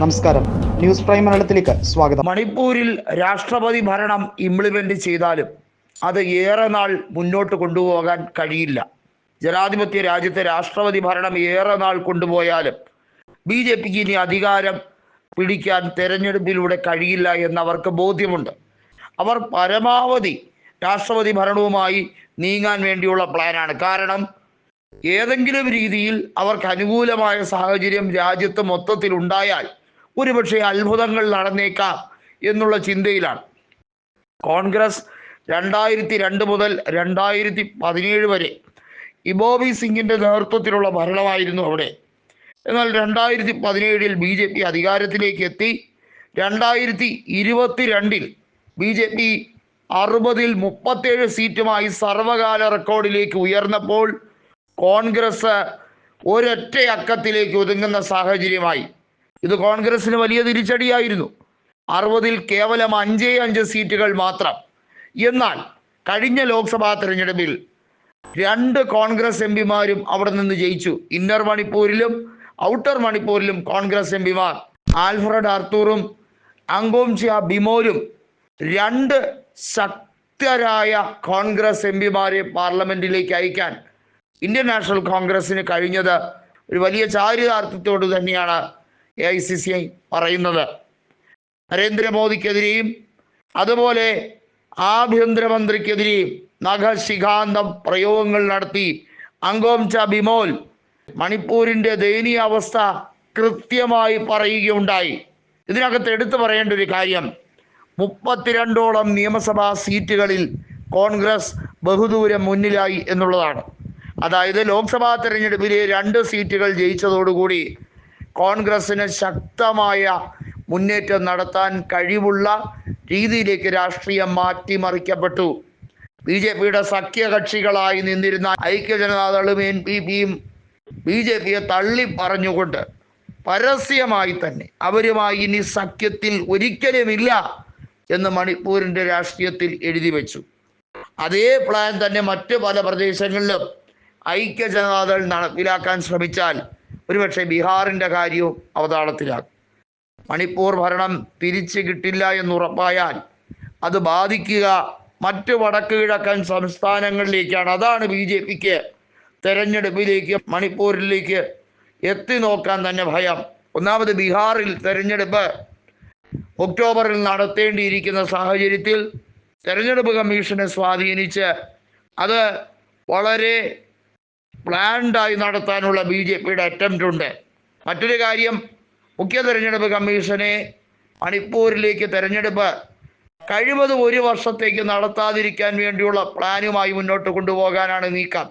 നമസ്കാരം. News prime മലയാളത്തിലേക്ക് സ്വാഗതം. മണിപ്പൂരിൽ രാഷ്ട്രപതി ഭരണം ഇംപ്ലിമെന്റ് ചെയ്താലും അത് ഏറെ നാൾ മുന്നോട്ട് കൊണ്ടുപോകാൻ കഴിയില്ല. ജനാധിപത്യ രാജ്യത്തെ രാഷ്ട്രപതി ഭരണം ഏറെ നാൾ കൊണ്ടുപോയാലും ബി ജെ പിക്ക് ഇനി അധികാരം പിടിക്കാൻ തെരഞ്ഞെടുപ്പിലൂടെ കഴിയില്ല എന്ന് അവർക്ക് ബോധ്യമുണ്ട്. അവർ പരമാവധി രാഷ്ട്രപതി ഭരണവുമായി നീങ്ങാൻ വേണ്ടിയുള്ള പ്ലാനാണ്. കാരണം ഏതെങ്കിലും രീതിയിൽ അവർക്ക് അനുകൂലമായ സാഹചര്യം രാജ്യത്ത് മൊത്തത്തിൽ ഉണ്ടായാൽ ഒരുപക്ഷെ അത്ഭുതങ്ങൾ നടന്നേക്കാം എന്നുള്ള ചിന്തയിലാണ്. കോൺഗ്രസ് രണ്ടായിരത്തി രണ്ട് മുതൽ രണ്ടായിരത്തി പതിനേഴ് വരെ ഇബോബി സിംഗിന്റെ നേതൃത്വത്തിലുള്ള ഭരണമായിരുന്നു അവിടെ. എന്നാൽ രണ്ടായിരത്തി പതിനേഴിൽ ബി ജെ പി അധികാരത്തിലേക്ക് എത്തി. രണ്ടായിരത്തി ഇരുപത്തിരണ്ടിൽ ബി ജെ പി അറുപതിൽ മുപ്പത്തേഴ് സീറ്റുമായി സർവകാല റെക്കോർഡിലേക്ക് ഉയർന്നപ്പോൾ കോൺഗ്രസ് ഒരൊറ്റ അക്കത്തിലേക്ക് ഒതുങ്ങുന്ന സാഹചര്യമായി. ഇത് കോൺഗ്രസിന് വലിയ തിരിച്ചടിയായിരുന്നു. അറുപതിൽ കേവലം അഞ്ചേ അഞ്ച് സീറ്റുകൾ മാത്രം. എന്നാൽ കഴിഞ്ഞ ലോക്സഭാ തെരഞ്ഞെടുപ്പിൽ രണ്ട് കോൺഗ്രസ് എം പിമാരും അവിടെ നിന്ന് ജയിച്ചു. ഇന്നർ മണിപ്പൂരിലും ഔട്ടർ മണിപ്പൂരിലും കോൺഗ്രസ് എം പിമാർ ആൽഫ്രഡ് ആർത്തൂറും അങ്കോംഷ്യ ബിമോലും രണ്ട് ശക്തരായ കോൺഗ്രസ് എം പിമാരെ പാർലമെന്റിലേക്ക് അയക്കാൻ ഇന്ത്യൻ നാഷണൽ കോൺഗ്രസിന് കഴിഞ്ഞത് ഒരു വലിയ ചാരിതാർത്ഥ്യത്തോട് തന്നെയാണ് A I C C I പറയുന്നത്. നരേന്ദ്രമോദിക്കെതിരെയും അതുപോലെ ആഭ്യന്തരമന്ത്രിക്കെതിരെയും നഖശിഖാന്തം പ്രയോഗങ്ങൾ നടത്തി. അങ്കോം ച ബിമോൽ മണിപ്പൂരിന്റെ ദയനീയ അവസ്ഥ കൃത്യമായി പറയുകയുണ്ടായി. ഇതിനകത്ത് എടുത്തു പറയേണ്ട ഒരു കാര്യം മുപ്പത്തിരണ്ടോളം നിയമസഭാ സീറ്റുകളിൽ കോൺഗ്രസ് ബഹുദൂരം മുന്നിലായി എന്നുള്ളതാണ്. അതായത് ലോക്സഭാ തെരഞ്ഞെടുപ്പിലെ രണ്ട് സീറ്റുകൾ ജയിച്ചതോടുകൂടി കോൺഗ്രസിന് ശക്തമായ മുന്നേറ്റം നടത്താൻ കഴിവുള്ള രീതിയിലേക്ക് രാഷ്ട്രീയം മാറ്റിമറിക്കപ്പെട്ടു. ബി ജെ പിയുടെ സഖ്യകക്ഷികളായി നിന്നിരുന്ന ഐക്യജനതാദളും എൻ പി പിയും ബി ജെ പിയെ തള്ളി പറഞ്ഞുകൊണ്ട് പരസ്യമായി തന്നെ അവരുമായി ഇനി സഖ്യത്തിൽ ഒരിക്കലുമില്ല എന്ന് മണിപ്പൂരിന്റെ രാഷ്ട്രീയത്തിൽ എഴുതി വെച്ചു. അതേ പ്ലാൻ തന്നെ മറ്റു പല പ്രദേശങ്ങളിലും ഐക്യ ജനതാദൾ നടപ്പിലാക്കാൻ ശ്രമിച്ചാൽ ഒരുപക്ഷെ ബീഹാറിന്റെ കാര്യവും അവതാളത്തിലാകും. മണിപ്പൂർ ഭരണം തിരിച്ചു കിട്ടില്ല എന്നുറപ്പായാൽ അത് ബാധിക്കുക മറ്റ് വടക്ക് കിഴക്കൻ സംസ്ഥാനങ്ങളിലേക്കാണ്. അതാണ് ബി ജെ പിക്ക് തെരഞ്ഞെടുപ്പിലേക്ക് മണിപ്പൂരിലേക്ക് എത്തി നോക്കാൻ തന്നെ ഭയം. ഒന്നാമത് ബീഹാറിൽ തെരഞ്ഞെടുപ്പ് ഒക്ടോബറിൽ നടത്തേണ്ടിയിരിക്കുന്ന സാഹചര്യത്തിൽ തെരഞ്ഞെടുപ്പ് കമ്മീഷനെ സ്വാധീനിച്ച് അത് വളരെ പ്ലാൻഡായി നടത്താനുള്ള ബി ജെ പിയുടെ അറ്റംപ്റ്റ് ഉണ്ട് മറ്റൊരു കാര്യം മുഖ്യ തെരഞ്ഞെടുപ്പ് കമ്മീഷനെ മണിപ്പൂരിലേക്ക് തെരഞ്ഞെടുപ്പ് കഴിവതും ഒരു വർഷത്തേക്ക് നടത്താതിരിക്കാൻ വേണ്ടിയുള്ള പ്ലാനുമായി മുന്നോട്ട് കൊണ്ടുപോകാനാണ് നീക്കം.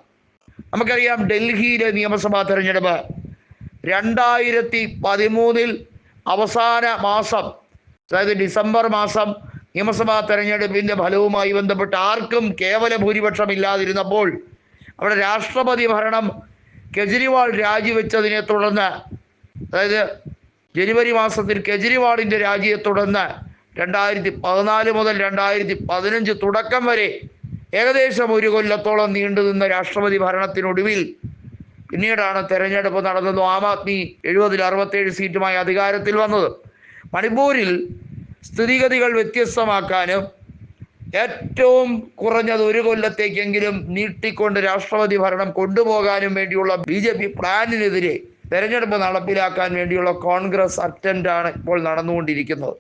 നമുക്കറിയാം ഡൽഹിയിലെ നിയമസഭാ തെരഞ്ഞെടുപ്പ് രണ്ടായിരത്തി പതിമൂന്നിൽ അവസാന മാസം അതായത് ഡിസംബർ മാസം നിയമസഭാ തെരഞ്ഞെടുപ്പിന്റെ ഫലവുമായി ബന്ധപ്പെട്ട് ആർക്കും കേവല ഭൂരിപക്ഷം ഇല്ലാതിരുന്നപ്പോൾ അവിടെ രാഷ്ട്രപതി ഭരണം കെജ്രിവാൾ രാജിവെച്ചതിനെ തുടർന്ന് അതായത് ജനുവരി മാസത്തിൽ കെജ്രിവാളിന്റെ രാജിയെ തുടർന്ന് രണ്ടായിരത്തി പതിനാല് മുതൽ രണ്ടായിരത്തി പതിനഞ്ച് തുടക്കം വരെ ഏകദേശം ഒരു കൊല്ലത്തോളം നീണ്ടുനിന്ന രാഷ്ട്രപതി ഭരണത്തിനൊടുവിൽ പിന്നീടാണ് തെരഞ്ഞെടുപ്പ് നടന്നത്. ആം ആദ്മി എഴുപതിൽ അറുപത്തേഴ് സീറ്റുമായി അധികാരത്തിൽ വന്നത്. മണിപ്പൂരിൽ സ്ഥിതിഗതികൾ വ്യത്യസ്തമാക്കാനും ഏറ്റവും കുറഞ്ഞത് ഒരു കൊല്ലത്തേക്കെങ്കിലും നീട്ടിക്കൊണ്ട് രാഷ്ട്രപതി ഭരണം കൊണ്ടുപോകാനും വേണ്ടിയുള്ള ബി ജെ പി പ്ലാനിനെതിരെ തെരഞ്ഞെടുപ്പ് നടപ്പിലാക്കാൻ വേണ്ടിയുള്ള കോൺഗ്രസ് അറ്റംപ്റ്റാണ് ഇപ്പോൾ നടന്നുകൊണ്ടിരിക്കുന്നത്.